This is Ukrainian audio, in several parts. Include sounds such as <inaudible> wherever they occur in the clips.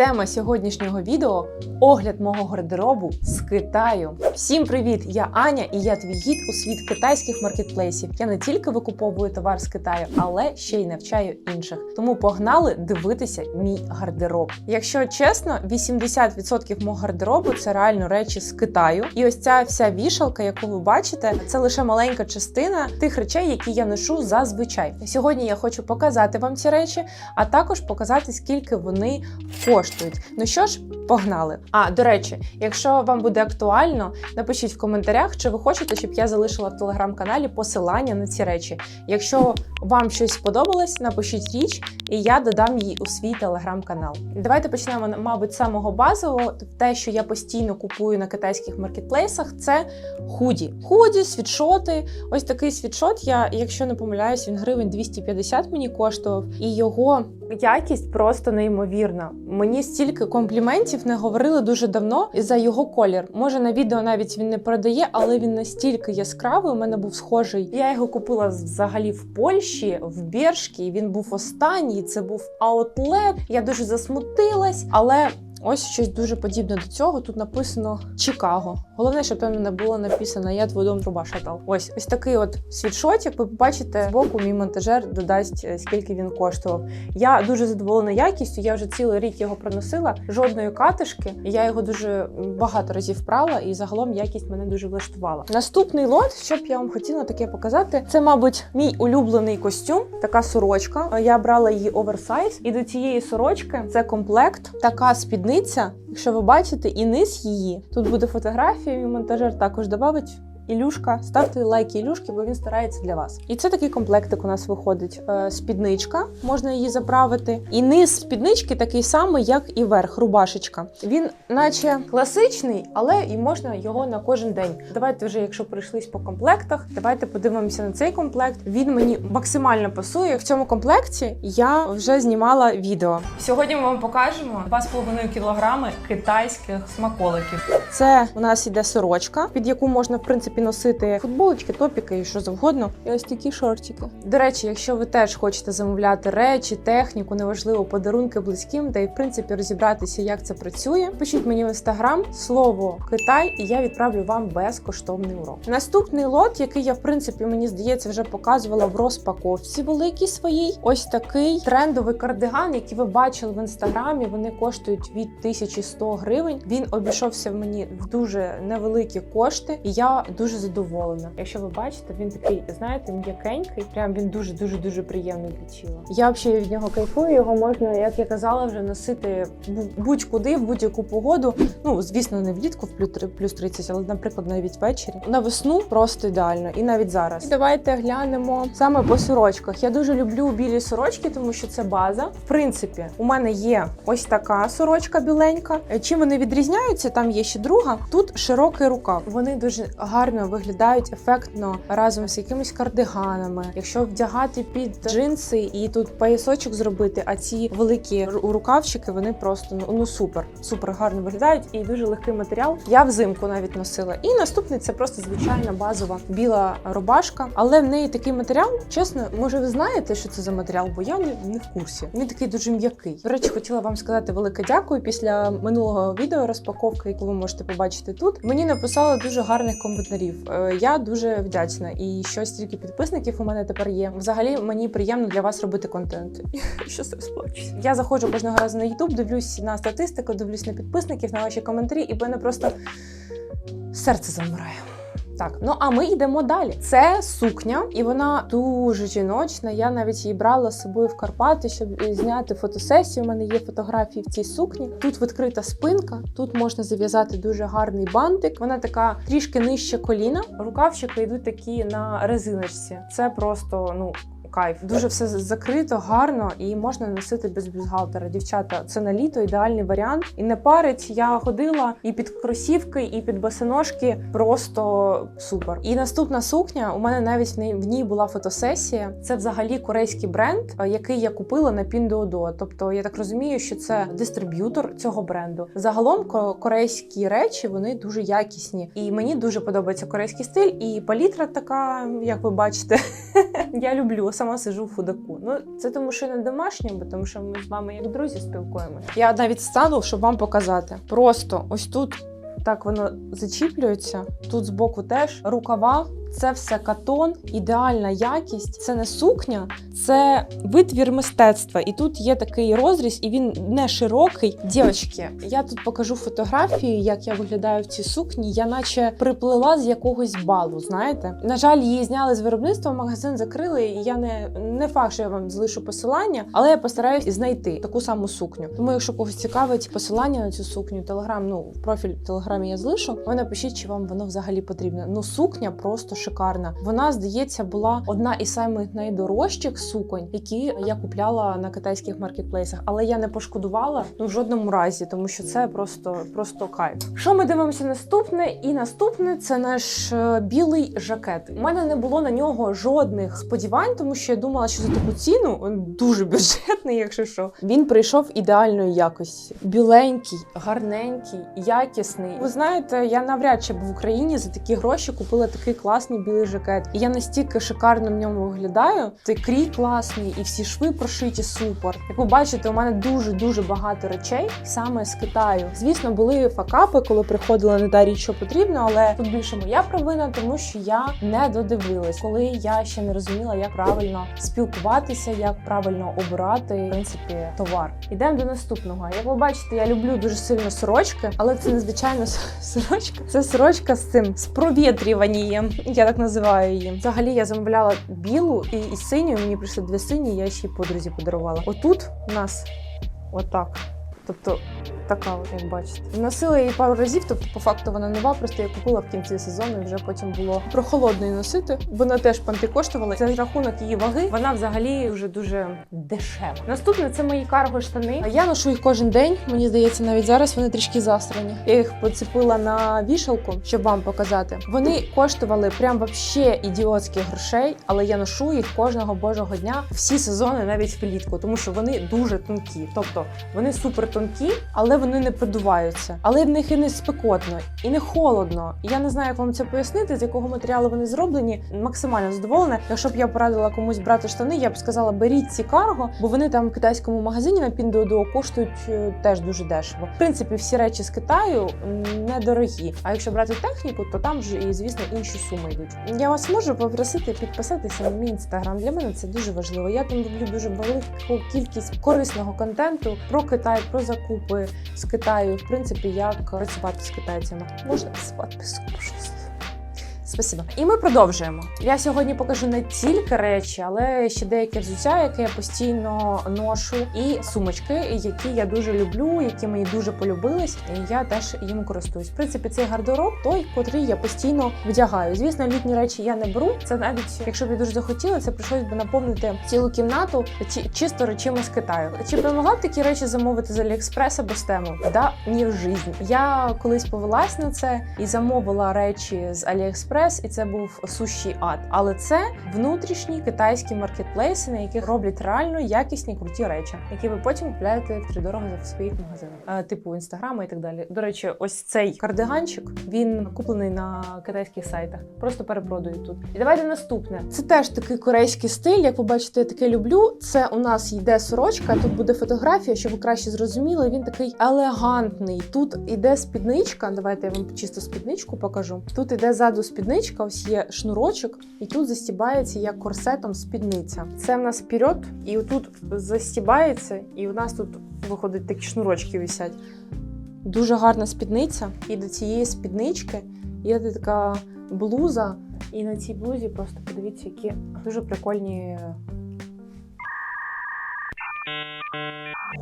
Тема сьогоднішнього відео огляд мого гардеробу з Китаю. Всім привіт! Я Аня і я твій гід у світ китайських маркетплейсів. Я не тільки викуповую товар з Китаю, але ще й навчаю інших. Тому погнали дивитися мій гардероб. Якщо чесно, 80% мого гардеробу це реально речі з Китаю. І ось ця вся вішалка, яку ви бачите, це лише маленька частина тих речей, які я ношу зазвичай. Сьогодні я хочу показати вам ці речі, а також показати, скільки вони коштують. Ну що ж, погнали. А до речі, якщо вам буде актуально, напишіть в коментарях, чи ви хочете, щоб я залишила в телеграм-каналі посилання на ці речі. Якщо вам щось сподобалось, напишіть річ, і я додам її у свій телеграм-канал. Давайте почнемо, мабуть, з самого базового. Те, що я постійно купую на китайських маркетплейсах, це худі. Худі, світшоти. Ось такий світшот. Я, якщо не помиляюсь, він гривень 250 мені коштував, і його якість просто неймовірна. Мені стільки компліментів не говорили дуже давно за його колір. Може на відео навіть він не продає, але він настільки яскравий. У мене був схожий. Я його купила взагалі в Польщі, в Бершкі. Він був останній. Це був аутлет. Я дуже засмутилась, але. Ось щось дуже подібне до цього. Тут написано Чикаго. Головне, щоб там не було написано Я твій дом труба шатал. Ось ось такий от світшотик. Ви побачите збоку, мій монтажер додасть е, скільки він коштував. Я дуже задоволена якістю. Я вже цілий рік його проносила. Жодної катишки. Я його дуже багато разів прала, і загалом якість мене дуже влаштувала. Наступний лот, що б я вам хотіла таке показати, це, мабуть, мій улюблений костюм. Така сорочка. Я брала її оверсайз, і до цієї сорочки це комплект. Така спідниця. Якщо ви бачите, і низ її тут буде фотографія. і Монтажер також додавить. Ілюшка, ставте лайки Ілюшки, бо він старається для вас. І це такий комплектик у нас виходить. Е, спідничка, можна її заправити. І низ спіднички такий самий, як і верх, рубашечка. Він, наче класичний, але і можна його на кожен день. Давайте вже, якщо прийшлись по комплектах, давайте подивимося на цей комплект. Він мені максимально пасує. В цьому комплекті я вже знімала відео. Сьогодні ми вам покажемо 2,5 кілограми китайських смаколиків. Це у нас іде сорочка, під яку можна в принципі носити футболочки, топіки і що завгодно. І ось такі шортики. До речі, якщо ви теж хочете замовляти речі, техніку, неважливо, подарунки близьким, та й в принципі розібратися, як це працює. Пишіть мені в інстаграм слово Китай, і я відправлю вам безкоштовний урок. Наступний лот, який я в принципі мені здається вже показувала в розпаковці великій своїй. Ось такий трендовий кардиган, який ви бачили в інстаграмі. Вони коштують від 1100 гривень. Він обійшовся в мені в дуже невеликі кошти, і я дуже задоволена. Якщо ви бачите, він такий, знаєте, м'якенький. Прям він дуже дуже дуже приємний для тіла. Я взагалі від нього кайфую. Його можна, як я казала, вже носити будь-куди в будь-яку погоду. Ну звісно, не влітку в плюс 30, але, наприклад, навіть ввечері. На весну просто ідеально, і навіть зараз. І давайте глянемо саме по сорочках. Я дуже люблю білі сорочки, тому що це база. В принципі, у мене є ось така сорочка біленька. Чим вони відрізняються? Там є ще друга. Тут широкий рукав. Вони дуже гарно виглядають ефектно разом з якимись кардиганами. Якщо вдягати під джинси і тут поясочок зробити, а ці великі рукавчики вони просто ну, ну супер, супер гарно виглядають і дуже легкий матеріал. Я взимку навіть носила. І наступний це просто звичайна базова біла рубашка, але в неї такий матеріал. Чесно, може, ви знаєте, що це за матеріал, бо я не, в курсі. Він такий дуже м'який. До речі, хотіла вам сказати велике дякую. Після минулого відео розпаковки, яку ви можете побачити тут. Мені написали дуже гарних коментарів. Е, Я дуже вдячна. І що стільки підписників у мене тепер є. Взагалі мені приємно для вас робити контент. <laughs> Що це сплачусь. Я заходжу кожного разу на YouTube, дивлюсь на статистику, дивлюсь на підписників, на ваші коментарі, і в мене просто серце замирає. Так, ну а ми йдемо далі. Це сукня, і вона дуже жіночна. Я навіть її брала з собою в Карпати, щоб зняти фотосесію. У мене є фотографії в цій сукні. Тут відкрита спинка, тут можна зав'язати дуже гарний бантик. Вона така трішки нижче коліна. Рукавчики йдуть такі на резиночці. Це просто ну. Кайф дуже все закрито, гарно і можна носити без бюстгальтера. Дівчата, це на літо ідеальний варіант. І не парить. Я ходила і під кросівки, і під босоножки. Просто супер. І наступна сукня. У мене навіть в ній, була фотосесія. Це взагалі корейський бренд, який я купила на Pinduoduo. Тобто я так розумію, що це дистриб'ютор цього бренду. Загалом корейські речі вони дуже якісні, і мені дуже подобається корейський стиль. І палітра така, як ви бачите, <laughs> я люблю сама сижу в худаку. Ну це тому, що не домашнє, бо тому що ми з вами як друзі спілкуємося. Я навіть стану, щоб вам показати. Просто ось тут так воно зачіплюється. Тут збоку теж рукава. Це все катон, ідеальна якість. Це не сукня, це витвір мистецтва. І тут є такий розріз, і він не широкий. Дівчатки, я тут покажу фотографії, як я виглядаю в цій сукні. Я наче приплила з якогось балу. Знаєте, на жаль, її зняли з виробництва, магазин закрили. І я не, не факт, що я вам залишу посилання, але я постараюсь знайти таку саму сукню. Тому, якщо когось цікавить посилання на цю сукню, телеграм, ну в профіль в телеграмі я залишу. Ви напишіть, чи вам воно взагалі потрібно. Ну, сукня просто шикарна. Вона, здається, була одна із самих найдорожчих суконь, які я купляла на китайських маркетплейсах. Але я не пошкодувала ну в жодному разі, тому що це просто, просто кайф. Що ми дивимося наступне? І наступне це наш е, білий жакет. У мене не було на нього жодних сподівань, тому що я думала, що за таку ціну він дуже бюджетний, якщо що. Він прийшов ідеальної якості. Біленький, гарненький, якісний. Ви знаєте, я навряд чи б в Україні за такі гроші купила такий класний білий жакет. І я настільки шикарно в ньому виглядаю. Цей крій класний, і всі шви прошиті супер. Як ви бачите, у мене дуже дуже багато речей саме з Китаю. Звісно, були факапи, коли приходила не та річ, що потрібно, але тут більше моя провина, тому що я не додивилась, коли я ще не розуміла, як правильно спілкуватися, як правильно обирати в принципі товар. Ідемо до наступного. Як ви бачите, я люблю дуже сильно сорочки, але це не звичайно <laughs> сорочка. Це сорочка з цим з провітрюванням. Я так називаю її. Взагалі я замовляла білу і, і синю. Мені прийшли дві сині, я ще й подрузі подарувала. Отут у нас отак. Тобто така, от, як бачите. Носила її пару разів, тобто, по факту вона нова, просто я купила в кінці сезону і вже потім було прохолодно носити. Вона теж панти коштувала. Рахунок її ваги, вона взагалі вже дуже дешева. Наступне це мої карго штани. Я ношу їх кожен день. Мені здається, навіть зараз вони трішки засрані. Я їх поцепила на вішалку, щоб вам показати. Вони коштували прям вообще ідіотських грошей, але я ношу їх кожного божого дня всі сезони, навіть влітку, тому що вони дуже тонкі. Тобто вони супер тонкі, але вони не продуваються. Але в них і не спекотно, і не холодно. І Я не знаю, як вам це пояснити, з якого матеріалу вони зроблені. Максимально задоволена. Якщо б я порадила комусь брати штани, я б сказала, беріть ці карго, бо вони там в китайському магазині на Піндоодо коштують е, теж дуже дешево. В принципі, всі речі з Китаю недорогі. А якщо брати техніку, то там вже і звісно інші суми йдуть. Я вас можу попросити підписатися на мій інстаграм. Для мене це дуже важливо. Я там роблю дуже велику кількість корисного контенту про Китай, про закупи з Китаю. В принципі, як працювати з китайцями. Можна з підписку, пожалуйста. Спасибо. І ми продовжуємо. Я сьогодні покажу не тільки речі, але ще деяке взуття, яке я постійно ношу, і сумочки, які я дуже люблю, які мені дуже полюбились. І я теж їм користуюсь. В принципі, цей гардероб той, котрий я постійно вдягаю. Звісно, літні речі я не беру. Це навіть якщо б я дуже захотіла, це прийшлось би наповнити цілу кімнату чи- чисто речами з Китаю. Чи б я могла б такі речі замовити з Аліекспрес або з тему? Да, ні в житті. Я колись повелась на це і замовила речі з Аліекспрес, і це був сущий ад. Але це внутрішні китайські маркетплейси, на яких роблять реально якісні круті речі, які ви потім купляєте втридорого в своїх магазинах, Е, типу інстаграма і так далі. До речі, ось цей кардиганчик він куплений на китайських сайтах. Просто перепродають тут. І давайте наступне. Це теж такий корейський стиль. Як ви бачите, я таке люблю. Це у нас йде сорочка. Тут буде фотографія, щоб ви краще зрозуміли. Він такий елегантний. Тут іде спідничка. Давайте я вам чисто спідничку покажу. Тут іде ззаду спідничка, ось є шнурочок, і тут застібається як корсетом спідниця. Це в нас вперед, і отут застібається, і у нас тут виходить такі шнурочки висять. Дуже гарна спідниця. І до цієї спіднички є така блуза. І на цій блузі просто подивіться, які дуже прикольні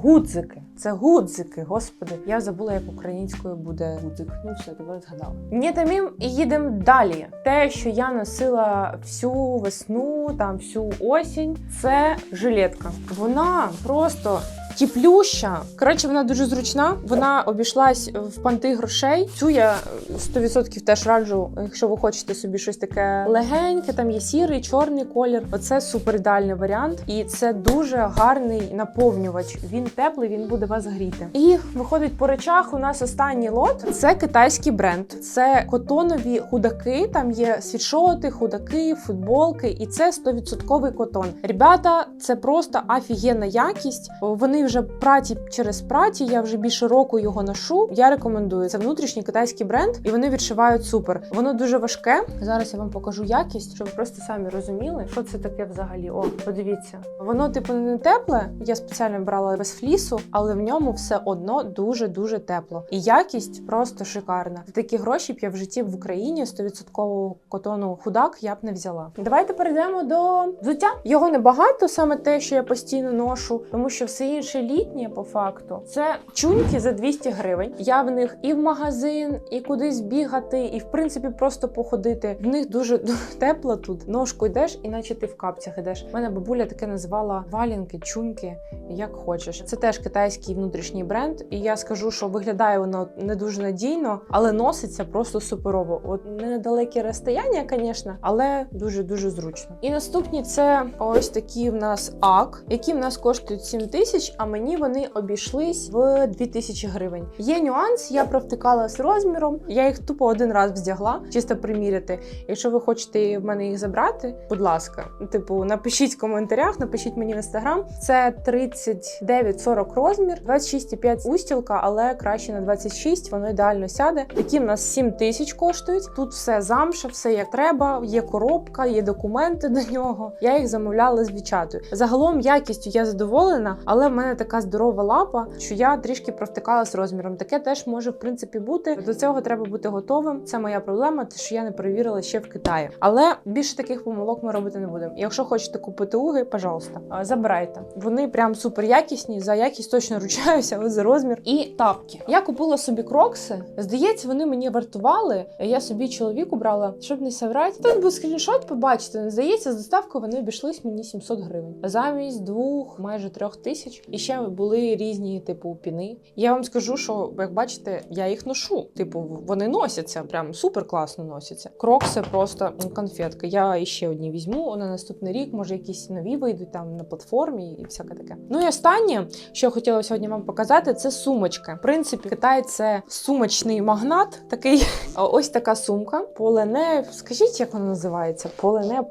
гудзики. Це гудзики, господи. Я забула, як українською буде гудзик. Ну все, тепер згадала. Ні, тамім і їдемо далі. Те, що я носила всю весну, там всю осінь, це жилетка. Вона просто Тіплюща. Коротше, вона дуже зручна. Вона обійшлась в панти грошей. Цю я е, 100% теж раджу, якщо ви хочете собі щось таке легеньке. Там є сірий, чорний колір. Оце супер ідеальний варіант, і це дуже гарний наповнювач. Він теплий, він буде вас гріти. І виходить по речах. У нас останній лот. Це китайський бренд. Це котонові худаки. Там є світшоти, худаки, футболки, і це 100% котон. Ребята, це просто офігенна якість. Вони вже праті через праті. Я вже більше року його ношу. Я рекомендую. Це внутрішній китайський бренд, і вони відшивають супер. Воно дуже важке. Зараз я вам покажу якість, щоб ви просто самі розуміли, що це таке взагалі. О, подивіться, воно типу не тепле. Я спеціально брала без флісу, але в ньому все одно дуже дуже тепло. І якість просто шикарна. Такі гроші б я в житті в Україні 100% котону худак я б не взяла. Давайте перейдемо до взуття. Його небагато, саме те, що я постійно ношу, тому що все інше літнє по факту. Це чуньки за 200 гривень. Я в них і в магазин, і кудись бігати, і в принципі просто походити. В них дуже тепло тут. Ножку йдеш, іначе ти в капцях ідеш. У мене бабуля таке називала валінки, чуньки, як хочеш. Це теж китайський внутрішній бренд, і я скажу, що виглядає воно не дуже надійно, але носиться просто суперово. От недалекі розстояння, звісно, але дуже дуже зручно. І наступні це ось такі в нас ак, які в нас коштують 7 тисяч, а мені вони обійшлись в 2000 гривень. Є нюанс, я провтикала з розміром. Я їх тупо один раз вздягла, чисто приміряти. Якщо ви хочете в мене їх забрати, будь ласка, типу, напишіть в коментарях, напишіть мені в інстаграм. Це 39-40 розмір, 26,5 устілка, але краще на 26, воно ідеально сяде. Такі в нас 7 тисяч коштують. Тут все замша, все як треба. Є коробка, є документи до нього. Я їх замовляла з вічатою. Загалом якістю я задоволена, але в мене така здорова лапа, що я трішки провтикала з розміром. Таке теж може в принципі бути. До цього треба бути готовим. Це моя проблема, те, що я не перевірила ще в Китаї. Але більше таких помилок ми робити не будемо. Якщо хочете купити уги, пожалуйста, забирайте. Вони прям супер якісні. За якість точно ручаюся, але за розмір. І тапки. Я купила собі крокси. Здається, вони мені вартували. Я собі чоловіку брала, щоб не соврати. Тут був скріншот, побачите. Здається, з доставкою вони обійшлись мені 700 гривень. Замість двох, майже трьох тисяч. І ще були різні, типу, піни. Я вам скажу, що як бачите, я їх ношу. Типу, вони носяться, прям супер класно носяться. Крокси просто конфетка. Я іще одні візьму на наступний рік. Може, якісь нові вийдуть там на платформі і всяке таке. Ну і останнє, що я хотіла сьогодні вам показати, це сумочки. В принципі, Китай це сумочний магнат. Такий <laughs> ось така сумка. Полене, скажіть, як вона називається? Полене,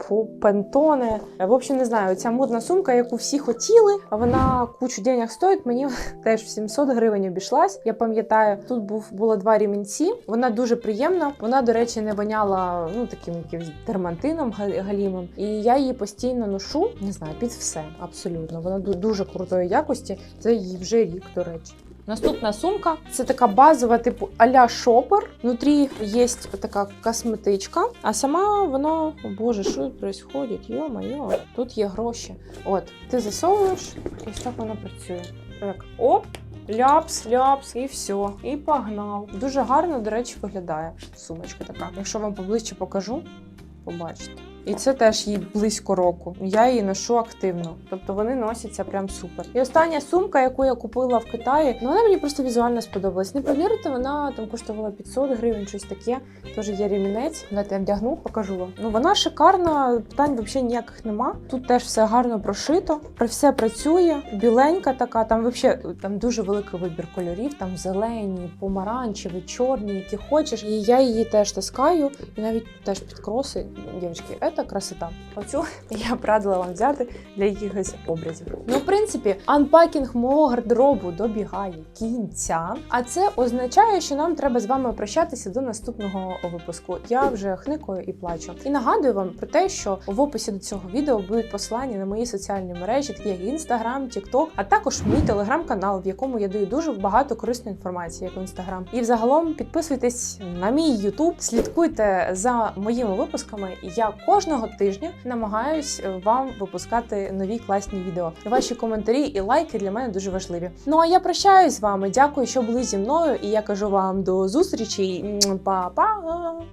пентоне. В общем, не знаю. Ця модна сумка, яку всі хотіли. Вона кучу денег стоїть. Мені <laughs> теж в 700 гривень обійшлась. Я пам'ятаю, тут був було два рімінці. Вона дуже приємна. Вона, до речі, не воняла ну таким якимось дермантином галімом. І я її постійно ношу. Не знаю, під все абсолютно. Вона ду- дуже крутої якості. Це їй вже рік, до речі. Наступна сумка це така базова, типу аля шопер. Внутрі є така косметичка, а сама вона, о боже, що тут відбувається? Йо-майо, тут є гроші. От, ти засовуєш, і ось так вона працює. Так, оп, ляпс, ляпс, і все. І погнав. Дуже гарно, до речі, виглядає сумочка така. Якщо вам поближче покажу, побачите. І це теж їй близько року. Я її ношу активно. Тобто вони носяться прям супер. І остання сумка, яку я купила в Китаї, ну вона мені просто візуально сподобалась. Не повірите, вона там коштувала 500 гривень, щось таке. Теж є ремінець. Дайте я вдягну, покажу вам. Ну вона шикарна, питань взагалі ніяких нема. Тут теж все гарно прошито, при все працює, біленька така. Там взагалі там дуже великий вибір кольорів. Там зелені, помаранчеві, чорні, які хочеш. І я її теж таскаю, і навіть теж під кроси. Дівчатки, це красота. Оцю <laughs> я б радила вам взяти для якихось образів. Ну, в принципі, анпакінг мого гардеробу добігає кінця, а це означає, що нам треба з вами прощатися до наступного випуску. Я вже хникаю і плачу. І нагадую вам про те, що в описі до цього відео будуть послання на мої соціальні мережі, такі як Instagram, TikTok, а також мій телеграм-канал, в якому я даю дуже багато корисної інформації, як в Instagram. І взагалом підписуйтесь на мій YouTube, слідкуйте за моїми випусками. Я кожного тижня намагаюсь е, вам випускати нові класні відео. Ваші коментарі і лайки для мене дуже важливі. Ну а я прощаюсь з вами. Дякую, що були зі мною, і я кажу вам до зустрічі. Па-па!